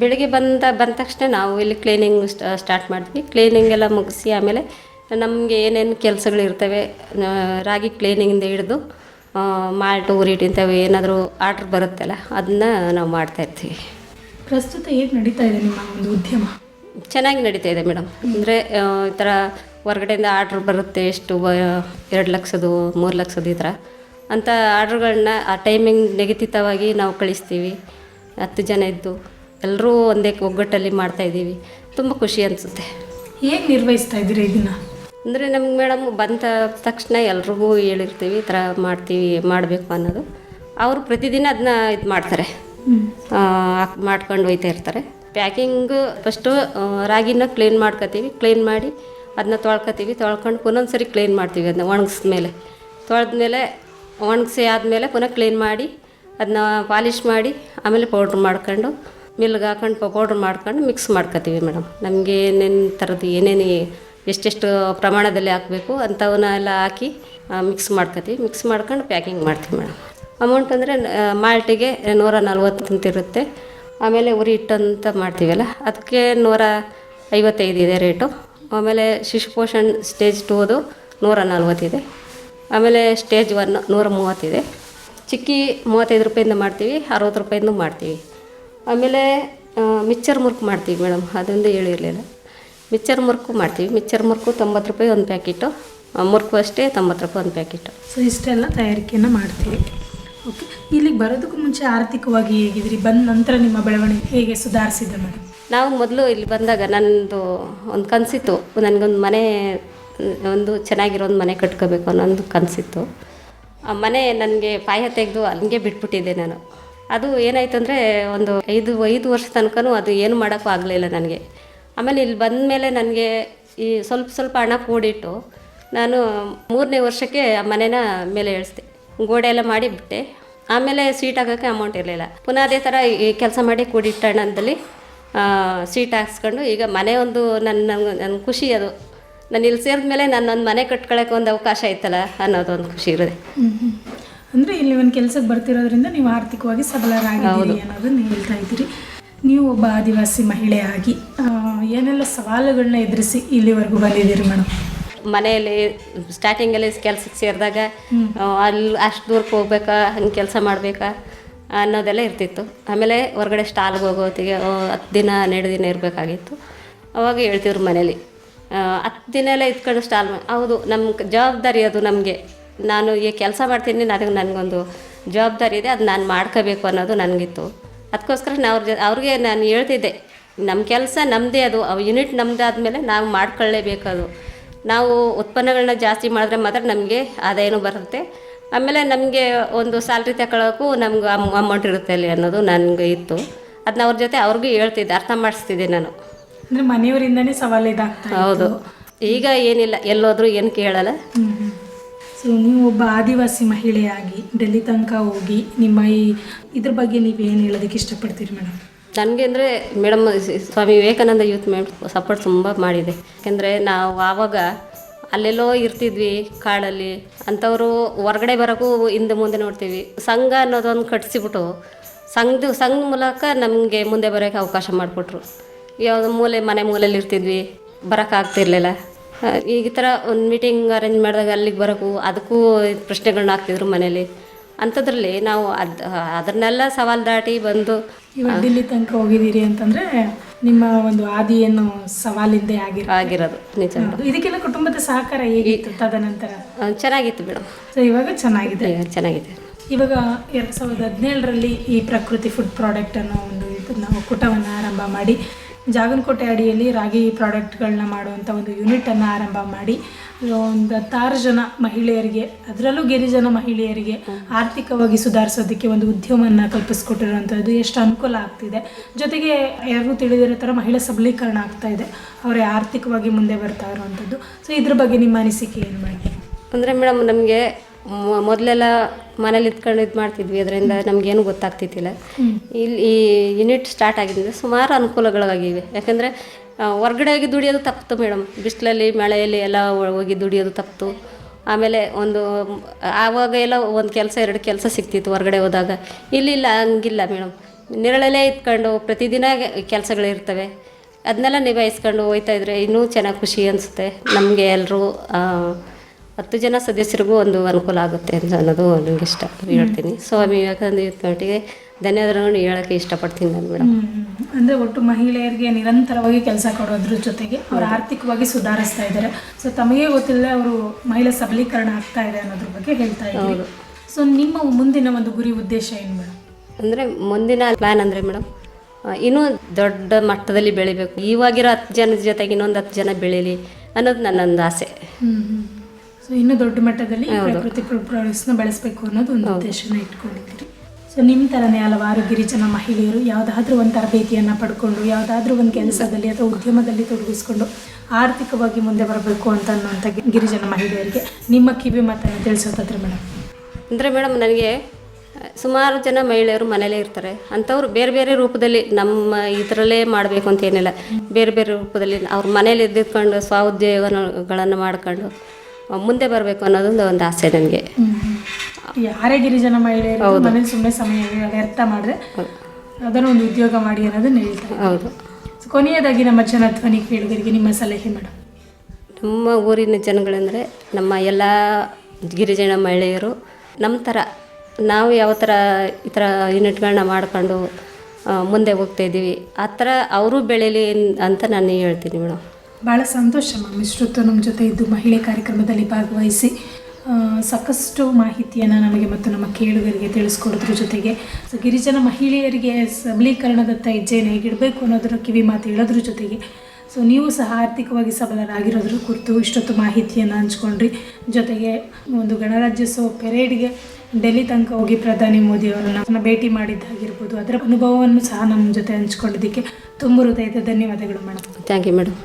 ಬೆಳಿಗ್ಗೆ ಬಂದ ಬಂದ ತಕ್ಷಣ ನಾವು ಇಲ್ಲಿ ಕ್ಲೀನಿಂಗ್ ಸ್ಟಾರ್ಟ್ ಮಾಡ್ತೀವಿ. ಕ್ಲೀನಿಂಗ್ ಎಲ್ಲ ಮುಗಿಸಿ ಆಮೇಲೆ ನಮಗೆ ಏನೇನು ಕೆಲಸಗಳಿರ್ತವೆ ರಾಗಿ ಕ್ಲೀನಿಂಗಿಂದ ಹಿಡಿದು ಮಾಲ್ಟು ಉರಿಟ್ ಇಂಥವು ಏನಾದರೂ ಆರ್ಡ್ರ್ ಬರುತ್ತಲ್ಲ ಅದನ್ನ ನಾವು ಮಾಡ್ತಾಯಿರ್ತೀವಿ ಪ್ರಸ್ತುತ ಏನು ನಡೀತಾ ಇದೆ ನಿಮ್ಮ ಒಂದು ಉದ್ಯಮ? ಚೆನ್ನಾಗಿ ನಡೀತಾ ಇದೆ ಮೇಡಮ್. ಅಂದರೆ ಈ ಥರ ಹೊರಗಡೆಯಿಂದ ಆರ್ಡ್ರ್ ಬರುತ್ತೆ ಎಷ್ಟು ಎರಡು ಲಕ್ಷದು ಮೂರು ಲಕ್ಷದ ಈ ಥರ. ಅಂಥ ಆರ್ಡ್ರ್ಗಳನ್ನ ಆ ಟೈಮಿಂಗ್ ನಿಗದಿತವಾಗಿ ನಾವು ಕಳಿಸ್ತೀವಿ. ಹತ್ತು ಜನ ಇದ್ದು ಎಲ್ಲರೂ ಒಂದೇ ಒಗ್ಗಟ್ಟಲ್ಲಿ ಮಾಡ್ತಾಯಿದ್ದೀವಿ ತುಂಬ ಖುಷಿ ಅನಿಸುತ್ತೆ. ಹೇಗೆ ನಿರ್ವಹಿಸ್ತಾ ಇದ್ದೀರಿ ಇದನ್ನ? ಅಂದರೆ ನಮ್ಗೆ ಮೇಡಮ್ ಬಂದ ತಕ್ಷಣ ಎಲ್ರಿಗೂ ಹೇಳಿರ್ತೀವಿ ಈ ಥರ ಮಾಡ್ತೀವಿ ಮಾಡಬೇಕು ಅನ್ನೋದು. ಅವರು ಪ್ರತಿದಿನ ಅದನ್ನ ಇದು ಮಾಡ್ತಾರೆ. ಮಾಡ್ಕೊಂಡು ಹೋಯ್ತಾ ಇರ್ತಾರೆ. ಪ್ಯಾಕಿಂಗು ಫಸ್ಟು ರಾಗಿನ ಕ್ಲೀನ್ ಮಾಡ್ಕೊತೀವಿ. ಕ್ಲೀನ್ ಮಾಡಿ ಅದನ್ನ ತೊಳ್ಕೊತೀವಿ. ತೊಳ್ಕೊಂಡು ಪುನೊಂದು ಸರಿ ಕ್ಲೀನ್ ಮಾಡ್ತೀವಿ ಅದನ್ನ ಒಣಗಿಸ್ಮೇಲೆ. ತೊಳೆದ್ಮೇಲೆ ಒಣಗಿಸಿ ಆದಮೇಲೆ ಪುನಃ ಕ್ಲೀನ್ ಮಾಡಿ ಅದನ್ನ ಪಾಲಿಷ್ ಮಾಡಿ, ಆಮೇಲೆ ಪೌಡ್ರ್ ಮಾಡ್ಕೊಂಡು ಮಿಲ್ಗೆ ಹಾಕೊಂಡು ಪೌಡ್ರ್ ಮಾಡ್ಕೊಂಡು ಮಿಕ್ಸ್ ಮಾಡ್ಕೊತೀವಿ ಮೇಡಮ್. ನಮಗೆ ಏನೇನು ಥರದ್ದು ಏನೇನು ಎಷ್ಟೆಷ್ಟು ಪ್ರಮಾಣದಲ್ಲಿ ಹಾಕಬೇಕು ಅಂಥವನ್ನ ಎಲ್ಲ ಹಾಕಿ ಮಿಕ್ಸ್ ಮಾಡ್ಕೊತೀವಿ. ಮಿಕ್ಸ್ ಮಾಡ್ಕೊಂಡು ಪ್ಯಾಕಿಂಗ್ ಮಾಡ್ತೀವಿ ಮೇಡಮ್. ಅಮೌಂಟ್ ಅಂದರೆ ಮಾಲ್ಟಿಗೆ ನೂರ ನಲ್ವತ್ತು ಅಂತ ಇರುತ್ತೆ. ಆಮೇಲೆ ಉರಿ ಹಿಟ್ಟಂತ ಮಾಡ್ತೀವಲ್ಲ, ಅದಕ್ಕೆ ನೂರ ಐವತ್ತೈದು ಇದೆ ರೇಟು ಆಮೇಲೆ ಶಿಶು ಪೋಷಣ್ ಸ್ಟೇಜ್ ಟೂದು ನೂರ ನಲ್ವತ್ತಿದೆ ಆಮೇಲೆ ಸ್ಟೇಜ್ ಒನ್ ನೂರ ಮೂವತ್ತಿದೆ ಚಿಕ್ಕಿ ಮೂವತ್ತೈದು ರೂಪಾಯಿಂದ ಮಾಡ್ತೀವಿ, ಅರವತ್ತು ರೂಪಾಯಿಂದ ಮಾಡ್ತೀವಿ. ಆಮೇಲೆ ಮಿಕ್ಚರ್ ಮುರ್ಕು ಮಾಡ್ತೀವಿ ಮೇಡಮ್, ಅದೊಂದು ಹೇಳಿರಲಿಲ್ಲ. ಮಿಕ್ಚರ್ ಮುರ್ಕು ಮಾಡ್ತೀವಿ ಮಿಕ್ಚರ್ ಮುರ್ಕು ತೊಂಬತ್ತು ರೂಪಾಯಿ ಒಂದು ಪ್ಯಾಕೆಟು ಮುರ್ಕು ಅಷ್ಟೇ ತೊಂಬತ್ತು ರೂಪಾಯಿ ಒಂದು ಪ್ಯಾಕೆಟು. ಸೊ ಇಷ್ಟೆಲ್ಲ ತಯಾರಿಕೆಯನ್ನು ಮಾಡ್ತೀವಿ. ಓಕೆ ಇಲ್ಲಿಗೆ ಬರೋದಕ್ಕೂ ಮುಂಚೆ ಆರ್ಥಿಕವಾಗಿ ಹೇಗಿದ್ರಿ ಬಂದ ನಂತರ ನಿಮ್ಮ ಬೆಳವಣಿಗೆ ಹೇಗೆ ಸುಧಾರಿಸಿದೆ ಮೇಡಮ್? ನಾವು ಮೊದಲು ಇಲ್ಲಿ ಬಂದಾಗ ನನ್ನದು ಒಂದು ಕನಸಿತ್ತು. ನನಗೊಂದು ಮನೆ, ಒಂದು ಚೆನ್ನಾಗಿರೋ ಒಂದು ಮನೆ ಕಟ್ಕೋಬೇಕು ಒಂದು ಕನಸಿತ್ತು. ಆ ಮನೆ ನನಗೆ ಪಾಯ ತೆಗೆದು ಹಂಗೆ ಬಿಟ್ಬಿಟ್ಟಿದ್ದೆ ನಾನು. ಅದು ಏನಾಯ್ತು ಅಂದರೆ ಒಂದು ಐದು ಐದು ವರ್ಷ ತನಕನೂ ಅದು ಏನು ಮಾಡೋಕ್ಕೂ ಆಗಲಿಲ್ಲ ನನಗೆ. ಆಮೇಲೆ ಇಲ್ಲಿ ಬಂದ ಮೇಲೆ ನನಗೆ ಈ ಸ್ವಲ್ಪ ಸ್ವಲ್ಪ ಹಣ ಕೂಡಿಟ್ಟು ನಾನು ಮೂರನೇ ವರ್ಷಕ್ಕೆ ಆ ಮನೆನ ಮೇಲೆ ಇಳಿಸ್ದೆ ಗೋಡೆ ಎಲ್ಲ ಮಾಡಿಬಿಟ್ಟೆ. ಆಮೇಲೆ ಸೀಟ್ ಆಗೋಕ್ಕೆ ಅಮೌಂಟ್ ಇರಲಿಲ್ಲ. ಪುನಃ ಅದೇ ಥರ ಈ ಕೆಲಸ ಮಾಡಿ ಕೂಡಿಟ್ಟ ಹಣದಲ್ಲಿ ಸೀಟ್ ಹಾಕ್ಸ್ಕೊಂಡು ಈಗ ಮನೆ ಒಂದು ನನ್ನ ನನಗೆ ನನ್ನ ಖುಷಿ ಅದು. ನಾನು ಇಲ್ಲಿ ಸೇರಿದ ಮೇಲೆ ನನ್ನೊಂದು ಮನೆ ಕಟ್ಕೊಳ್ಳೋಕೆ ಒಂದು ಅವಕಾಶ ಐತಲ್ಲ ಅನ್ನೋದೊಂದು ಖುಷಿ ಇರುತ್ತೆ. ಅಂದರೆ ಇಲ್ಲಿ ಒಂದು ಕೆಲಸಕ್ಕೆ ಬರ್ತಿರೋದ್ರಿಂದ ನೀವು ಆರ್ಥಿಕವಾಗಿ ಸಬಲರಾಗಿದ್ದೀರಿ ಅನ್ನೋದನ್ನ ಹೇಳ್ತಾ ಇದ್ದೀರಿ. ನೀವು ಒಬ್ಬ ಆದಿವಾಸಿ ಮಹಿಳೆಯಾಗಿ ಏನೆಲ್ಲ ಸವಾಲುಗಳನ್ನ ಎದುರಿಸಿ ಇಲ್ಲಿವರೆಗೂ ಬಂದಿದ್ದೀರಿ ಮೇಡಮ್ ಮನೆಯಲ್ಲಿ ಸ್ಟಾರ್ಟಿಂಗಲ್ಲಿ ಕೆಲಸಕ್ಕೆ ಸೇರಿದಾಗ ಅಲ್ಲಿ ಅಷ್ಟು ದೂರಕ್ಕೆ ಹೋಗ್ಬೇಕಾ ಹಂಗೆ ಕೆಲಸ ಮಾಡಬೇಕಾ? ಅನ್ನೋದೆಲ್ಲ ಇರ್ತಿತ್ತು. ಆಮೇಲೆ ಹೊರಗಡೆ ಸ್ಟಾಲ್ಗೆ ಹೋಗೋ ಹೊತ್ತಿಗೆ ಹತ್ತು ದಿನ, ಹನ್ನೆರಡು ದಿನ ಇರಬೇಕಾಗಿತ್ತು. ಅವಾಗ ಹೇಳ್ತಿದ್ರು ಮನೇಲಿ ಹತ್ತು ದಿನ ಎಲ್ಲ ಇತ್ಕೊಂಡು ಸ್ಟಾಲ್ ಹೌದು ನಮ್ಮ ಜವಾಬ್ದಾರಿ ಅದು ನಮಗೆ. ನಾನು ಈ ಕೆಲಸ ಮಾಡ್ತೀನಿ, ನನಗೆ, ನನಗೊಂದು ಜವಾಬ್ದಾರಿ ಇದೆ, ಅದು ನಾನು ಮಾಡ್ಕೋಬೇಕು ಅನ್ನೋದು ನನಗಿತ್ತು. ಅದಕ್ಕೋಸ್ಕರ ನಾವು ಅವ್ರ ಅವ್ರಿಗೆ ನಾನು ಹೇಳ್ತಿದ್ದೆ ನಮ್ಮ ಕೆಲಸ ನಮ್ಮದೇ ಅದು ಯೂನಿಟ್ ನಮ್ಮದೇ ಆದಮೇಲೆ ನಾವು ಮಾಡ್ಕೊಳ್ಳೇಬೇಕು ಅದು ನಾವು ಉತ್ಪನ್ನಗಳನ್ನ ಜಾಸ್ತಿ ಮಾಡಿದ್ರೆ ಮಾತ್ರ ನಮಗೆ ಆದಾಯನೂ ಬರುತ್ತೆ ಆಮೇಲೆ ನಮಗೆ ಒಂದು ಸ್ಯಾಲ್ರಿ ತಗೊಳ್ಳೋಕ್ಕೂ ನಮ್ಗೆ ಅಮೌಂಟ್ ಇರುತ್ತೆ ಅಲ್ಲಿ ಅನ್ನೋದು ನನಗೆ ಇತ್ತು. ಅದನ್ನ ಅವ್ರ ಜೊತೆ ಅವ್ರಿಗೂ ಹೇಳ್ತಿದ್ದೆ ಅರ್ಥ ಮಾಡಿಸ್ತಿದ್ದೆ ನಾನು. ಅಂದರೆ ಮನೆಯವರಿಂದನೇ ಸವಾಲು ಇದಾಗ್ತಾ ಹೌದು. ಈಗ ಏನಿಲ್ಲ ಎಲ್ಲೋದ್ರೂ ಏನು ಕೇಳಲ್ಲ? ಸೊ ನೀವು ಒಬ್ಬ ಆದಿವಾಸಿ ಮಹಿಳೆಯಾಗಿ ಡೆಲ್ಲಿ ತನಕ ಹೋಗಿ ನಿಮ್ಮ ಈ ಇದ್ರ ಬಗ್ಗೆ ನೀವು ಏನು ಹೇಳೋದಕ್ಕೆ ಇಷ್ಟಪಡ್ತೀರಿ ಮೇಡಮ್? ನನಗೆ ಅಂದರೆ madam Swami Vivekananda youth madam support ತುಂಬ ಮಾಡಿದೆ. ಯಾಕೆಂದರೆ ನಾವು ಆವಾಗ ಅಲ್ಲೆಲ್ಲೋ ಇರ್ತಿದ್ವಿ ಕಾಡಲ್ಲಿ. ಅಂಥವರು ಹೊರಗಡೆ ಬರೋಕ್ಕೂ ಹಿಂದೆ ಮುಂದೆ ನೋಡ್ತೀವಿ. ಸಂಘ ಅನ್ನೋದೊಂದು ಕಟ್ಸಿಬಿಟ್ಟು ಸಂಘದ ಸಂಘ ಮೂಲಕ ನಮಗೆ ಮುಂದೆ ಬರೋಕ್ಕೆ ಅವಕಾಶ ಮಾಡಿಕೊಟ್ರು. ಯಾವುದೋ ಮೂಲೆ, ಮನೆ ಮೂಲೆಯಲ್ಲಿ ಇರ್ತಿದ್ವಿ. ಬರೋಕ್ಕಾಗ್ತಿರ್ಲಿಲ್ಲ ಈ ಥರ ಒಂದು ಮೀಟಿಂಗ್ ಅರೇಂಜ್ ಮಾಡಿದಾಗ ಅಲ್ಲಿಗೆ ಬರೋಕ್ಕೂ ಅದಕ್ಕೂ ಪ್ರಶ್ನೆಗಳನ್ನ ಹಾಕ್ತಿದ್ರು ಮನೇಲಿ ಅಂಥದ್ರಲ್ಲಿ ನಾವು ಅದು ಅದನ್ನೆಲ್ಲ ಸವಾಲು ದಾಟಿ ಬಂದು ಇವಾಗ ದಿಲ್ಲಿ ತನಕ ಹೋಗಿದ್ದೀರಿ ಅಂತಂದ್ರೆ ನಿಮ್ಮ ಒಂದು ಆದಿಯನ್ನು ಸವಾಲಿಂದೇ ಆಗಿರೋ ಆಗಿರೋದು ನಿಜ. ಮೇಡಮ್ ಇದಕ್ಕೆಲ್ಲ ಕುಟುಂಬದ ಸಹಕಾರ ಹೇಗಿತ್ತು ತದನಂತರ? ಚೆನ್ನಾಗಿತ್ತು ಮೇಡಮ್ ಸೊ ಇವಾಗ ಚೆನ್ನಾಗಿದೆ. ಚೆನ್ನಾಗಿದೆ. ಇವಾಗ ಎರಡ್ ಸಾವಿರದ ಹದಿನೇಳರಲ್ಲಿ ಈ ಪ್ರಕೃತಿ ಫುಡ್ ಪ್ರಾಡಕ್ಟ್ ಅನ್ನೋ ಒಂದು ಇದನ್ನ ಒಕ್ಕೂಟವನ್ನು ಆರಂಭ ಮಾಡಿ ಜಾಗನಕೋಟೆ ಅಡಿಯಲ್ಲಿ ರಾಗಿ ಪ್ರಾಡಕ್ಟ್ಗಳನ್ನ ಮಾಡುವಂಥ ಒಂದು ಯೂನಿಟನ್ನು ಆರಂಭ ಮಾಡಿ ಒಂದು ಹತ್ತಾರು ಜನ ಮಹಿಳೆಯರಿಗೆ, ಅದರಲ್ಲೂ ಗಿರಿಜನ ಮಹಿಳೆಯರಿಗೆ ಆರ್ಥಿಕವಾಗಿ ಸುಧಾರಿಸೋದಕ್ಕೆ ಒಂದು ಉದ್ಯಮವನ್ನು ಕಲ್ಪಿಸ್ಕೊಟ್ಟಿರುವಂಥದ್ದು ಎಷ್ಟು ಅನುಕೂಲ ಆಗ್ತಿದೆ. ಜೊತೆಗೆ ಯಾರಿಗೂ ತಿಳಿದಿರೋ ಥರ ಮಹಿಳಾ ಸಬಲೀಕರಣ ಆಗ್ತಾ ಇದೆ. ಅವರೇ ಆರ್ಥಿಕವಾಗಿ ಮುಂದೆ ಬರ್ತಾ ಇರುವಂಥದ್ದು ಸೊ ಇದ್ರ ಬಗ್ಗೆ ನಿಮ್ಮ ಅನಿಸಿಕೆ ಏನು ಮಾಡಿ ಅಂದರೆ ಮೇಡಮ್, ನಮಗೆ ಮೊದಲೆಲ್ಲ ಮನೇಲಿ ಇದ್ಕೊಂಡು ಇದು ಮಾಡ್ತಿದ್ವಿ. ಅದರಿಂದ ನಮಗೇನು ಗೊತ್ತಾಗ್ತಿದ್ದಿಲ್ಲ. ಇಲ್ಲಿ ಈ ಯೂನಿಟ್ ಸ್ಟಾರ್ಟ್ ಆಗಿದ್ದರಿಂದ ಸುಮಾರು ಅನುಕೂಲಗಳಾಗಿವೆ. ಯಾಕಂದರೆ ಹೊರ್ಗಡೆ ಹೋಗಿ ದುಡಿಯೋದು ತಪ್ಪಿತು ಮೇಡಮ್. ಬಿಸಿಲಲ್ಲಿ, ಮಳೆಯಲ್ಲಿ ಎಲ್ಲ ಹೋಗಿ ದುಡಿಯೋದು ತಪ್ಪಿತು ಆಮೇಲೆ ಒಂದು, ಆವಾಗ ಎಲ್ಲ ಒಂದು ಕೆಲಸ, ಎರಡು ಕೆಲಸ ಸಿಗ್ತಿತ್ತು ಹೊರಗಡೆ ಹೋದಾಗ. ಇಲ್ಲಿಲ್ಲ ಹಂಗಿಲ್ಲ ಮೇಡಮ್. ನೆರಳಲ್ಲೇ ಇದ್ಕೊಂಡು ಪ್ರತಿದಿನ ಕೆಲಸಗಳಿರ್ತವೆ ಅದನ್ನೆಲ್ಲ ನಿಭಾಯಿಸ್ಕೊಂಡು ಹೋಯ್ತಾ ಇದ್ರೆ ಇನ್ನೂ ಚೆನ್ನಾಗಿ ಖುಷಿ ಅನಿಸುತ್ತೆ. ನಮಗೆ ಎಲ್ಲರೂ ಹತ್ತು ಜನ ಸದಸ್ಯರಿಗೂ ಒಂದು ಅನುಕೂಲ ಆಗುತ್ತೆ ಅಂತ ಅನ್ನೋದು ನನಗೆ ಇಷ್ಟ. ಹೇಳ್ತೀನಿ. ಸ್ವಾಮಿ ವಿವೇಕಾನಂದ ಯೂತ್ ಕಮಿಟಿಗೆ ಧನ್ಯವಾದಗಳನ್ನು ಹೇಳೋಕ್ಕೆ ಇಷ್ಟಪಡ್ತೀನಿ ನಾನು ಮೇಡಮ್. ಅಂದರೆ ಒಟ್ಟು ಮಹಿಳೆಯರಿಗೆ ನಿರಂತರವಾಗಿ ಕೆಲಸ ಕೊಡೋದ್ರ ಜೊತೆಗೆ ಅವರು ಆರ್ಥಿಕವಾಗಿ ಸುಧಾರಿಸ್ತಾ ಇದ್ದಾರೆ. ಸೊ ತಮಗೆ ಗೊತ್ತಿಲ್ಲ ಅವರು ಮಹಿಳಾ ಸಬಲೀಕರಣ ಆಗ್ತಾ ಇದೆ ಅನ್ನೋದ್ರ ಬಗ್ಗೆ ಹೇಳ್ತಾ ಇದ್ದಾರೆ ಸೊ ನಿಮ್ಮ ಮುಂದಿನ ಒಂದು ಗುರಿ ಉದ್ದೇಶ ಏನು ಮೇಡಮ್? ಅಂದರೆ ಮುಂದಿನ ಪ್ಲ್ಯಾನ್ ಅಂದರೆ ಮೇಡಮ್ ಇನ್ನೂ ದೊಡ್ಡ ಮಟ್ಟದಲ್ಲಿ ಬೆಳಿಬೇಕು. ಇವಾಗಿರೋ ಹತ್ತು ಜನದ ಜೊತೆಗೆ ಇನ್ನೊಂದು ಹತ್ತು ಜನ ಬೆಳೀಲಿ ಅನ್ನೋದು ನನ್ನೊಂದು ಆಸೆ. ಇನ್ನೂ ದೊಡ್ಡ ಮಟ್ಟದಲ್ಲಿ ಪ್ರಕೃತಿ ಪ್ರಾಡಕ್ಟ್ಸ್ನ ಬೆಳೆಸಬೇಕು ಅನ್ನೋದು ಒಂದು ಉದ್ದೇಶನ ಇಟ್ಕೊಂಡಿದ್ದೀರಿ. ಸೊ ನಿಮ್ಮ ಥರನೇ ಹಲವಾರು ಗಿರಿಜನ ಮಹಿಳೆಯರು ಯಾವುದಾದ್ರೂ ಒಂದು ತರಬೇತಿಯನ್ನು ಪಡ್ಕೊಂಡು ಯಾವುದಾದ್ರೂ ಒಂದು ಕೆಲಸದಲ್ಲಿ ಅಥವಾ ಉದ್ಯಮದಲ್ಲಿ ತೊಡಗಿಸ್ಕೊಂಡು ಆರ್ಥಿಕವಾಗಿ ಮುಂದೆ ಬರಬೇಕು ಅಂತ ಅನ್ನುವಂಥ ಗಿರಿಜನ ಮಹಿಳೆಯರಿಗೆ ನಿಮ್ಮ ಕಿವಿ ಮಾತನ್ನು ತಿಳಿಸೋದಾದ್ರೆ ಮೇಡಮ್? ಅಂದರೆ ಮೇಡಮ್ ನನಗೆ ಸುಮಾರು ಜನ ಮಹಿಳೆಯರು ಮನೇಲೇ ಇರ್ತಾರೆ. ಅಂಥವ್ರು ಬೇರೆ ಬೇರೆ ರೂಪದಲ್ಲಿ ನಮ್ಮ ಇದರಲ್ಲೇ ಮಾಡಬೇಕು ಅಂತ ಏನಿಲ್ಲ. ಬೇರೆ ಬೇರೆ ರೂಪದಲ್ಲಿ ಅವ್ರ ಮನೇಲಿ ಇದ್ದಿದ್ಕೊಂಡು ಸ್ವಉದ್ಯೋಗಗಳನ್ನು ಮಾಡ್ಕೊಂಡು ಆ, ಮುಂದೆ ಬರಬೇಕು ಅನ್ನೋದೊಂದು ಒಂದು ಆಸೆ ನನಗೆ. ಯಾರೇ ಗಿರಿಜನ ಮಹಿಳೆಯರು ಮನೇಲಿ ಸುಮ್ಮನೆ ಸಮಯ ವ್ಯರ್ಥ ಮಾಡಿದ್ರೆ ಅದನ್ನು ಒಂದು ಉದ್ಯೋಗ ಮಾಡಿ ಅನ್ನೋದನ್ನ ಹೇಳ್ತಾರೆ. ಹೌದು. ಕೊನೆಯದಾಗಿ ನಮ್ಮ ಜನಧ್ವನಿ ಕೇಳುಗರಿಗೆ ನಿಮ್ಮ ಸಲಹೆ ಮೇಡಮ್ ನಮ್ಮ ಊರಿನ ಜನಗಳಂದರೆ ನಮ್ಮ ಎಲ್ಲ ಗಿರಿಜನ ಮಹಿಳೆಯರು ನಮ್ಮ ಥರ ನಾವು ಯಾವ ಥರ ಈ ಥರ ಯೂನಿಟ್ಗಳನ್ನ ಮಾಡಿಕೊಂಡು ಮುಂದೆ ಹೋಗ್ತಾ ಇದ್ದೀವಿ ಆ ಥರ ಅವರು ಬೆಳೀಲಿ ಅಂತ ನಾನು ಹೇಳ್ತೀನಿ ಮೇಡಮ್ ಭಾಳ ಸಂತೋಷ ಮ್ಯಾಮ್. ನಮ್ಮ ಜೊತೆ ಇದ್ದು ಮಹಿಳೆ ಕಾರ್ಯಕ್ರಮದಲ್ಲಿ ಭಾಗವಹಿಸಿ ಸಾಕಷ್ಟು ಮಾಹಿತಿಯನ್ನು ನಮಗೆ ಮತ್ತು ನಮ್ಮ ಕೇಳುಗರಿಗೆ ತಿಳಿಸ್ಕೊಡೋದ್ರ ಜೊತೆಗೆ, ಸೊ ಗಿರಿಜನ ಮಹಿಳೆಯರಿಗೆ ಸಬಲೀಕರಣದತ್ತ ಹೆಜ್ಜೆಯನ್ನು ಹೇಗಿಡಬೇಕು ಅನ್ನೋದರ ಕಿವಿ ಮಾತು ಹೇಳೋದ್ರ ಜೊತೆಗೆ, ಸೊ ನೀವು ಸಹ ಆರ್ಥಿಕವಾಗಿ ಸಬಲರಾಗಿರೋದ್ರ ಕುರಿತು ಇಷ್ಟೊತ್ತು ಮಾಹಿತಿಯನ್ನು ಹಂಚ್ಕೊಂಡ್ರಿ. ಜೊತೆಗೆ ಒಂದು ಗಣರಾಜ್ಯೋತ್ಸವ ಪೆರೇಡ್ಗೆ ಡೆಲ್ಲಿ ತನಕ ಹೋಗಿ ಪ್ರಧಾನಿ ಮೋದಿ ಅವರನ್ನ ಭೇಟಿ ಮಾಡಿದ್ದಾಗಿರ್ಬೋದು ಅದರ ಅನುಭವವನ್ನು ಸಹ ನಮ್ಮ ಜೊತೆ ಹಂಚ್ಕೊಂಡಿದ್ದಕ್ಕೆ ತುಂಬ ಹೃದಯದ ಧನ್ಯವಾದಗಳು ಮೇಡಮ್. ಥ್ಯಾಂಕ್ ಯು ಮೇಡಮ್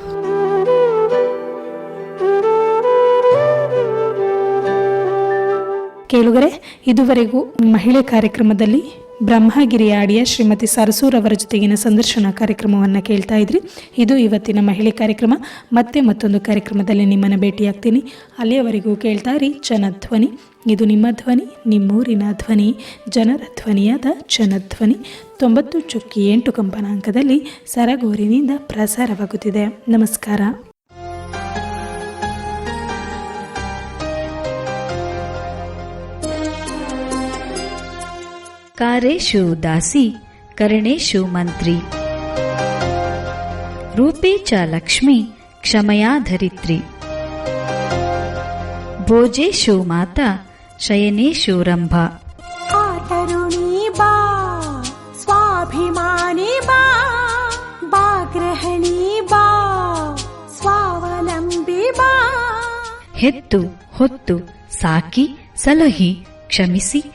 ಕೇಳುಗರೆ, ಇದುವರೆಗೂ ಮಹಿಳೆ ಕಾರ್ಯಕ್ರಮದಲ್ಲಿ ಬ್ರಹ್ಮಗಿರಿಯ ಆಡಿಯ ಶ್ರೀಮತಿ ಸರಸೂರ್ ಅವರ ಜೊತೆಗಿನ ಸಂದರ್ಶನ ಕಾರ್ಯಕ್ರಮವನ್ನು ಕೇಳ್ತಾ ಇದ್ರಿ. ಇದು ಇವತ್ತಿನ ಮಹಿಳೆ ಕಾರ್ಯಕ್ರಮ. ಮತ್ತೆ ಮತ್ತೊಂದು ಕಾರ್ಯಕ್ರಮದಲ್ಲಿ ನಿಮ್ಮನ್ನು ಭೇಟಿಯಾಗ್ತೀನಿ. ಅಲ್ಲಿಯವರೆಗೂ ಕೇಳ್ತಾ ಇರಿ, ಜನಧ್ವನಿ. ಇದು ನಿಮ್ಮ ಧ್ವನಿ, ನಿಮ್ಮೂರಿನ ಧ್ವನಿ, ಜನರ ಧ್ವನಿಯಾದ ಜನಧ್ವನಿ. ತೊಂಬತ್ತು ಚುಕ್ಕಿ ಎಂಟು ಕಂಪನಾಂಕದಲ್ಲಿ ಸರಗೂರಿನಿಂದ ಪ್ರಸಾರವಾಗುತ್ತಿದೆ. ನಮಸ್ಕಾರ. ಕಾರೇಶು ದಾಸಿ ಕರಣೇಶು ಮಂತ್ರಿ. ರೂಪೇ ಚ ಲಕ್ಷ್ಮಿ ಕ್ಷಮಯಾ ಧರಿತ್ರಿ. ಭೋಜೇಶು ಮಾತಾ ಶಯನೇಶು ರಂಭಾ. ಸ್ವಾಭಿಮಾನಿ ಬಾ ಬಾ ಗೃಹಿಣಿ ಬಾ ಸ್ವಾವಲಂಬಿ ಬಾ. ಹೆತ್ತು ಹೊತ್ತು ಸಾಕಿ ಸಲಹಿ ಕ್ಷಮಿಸಿ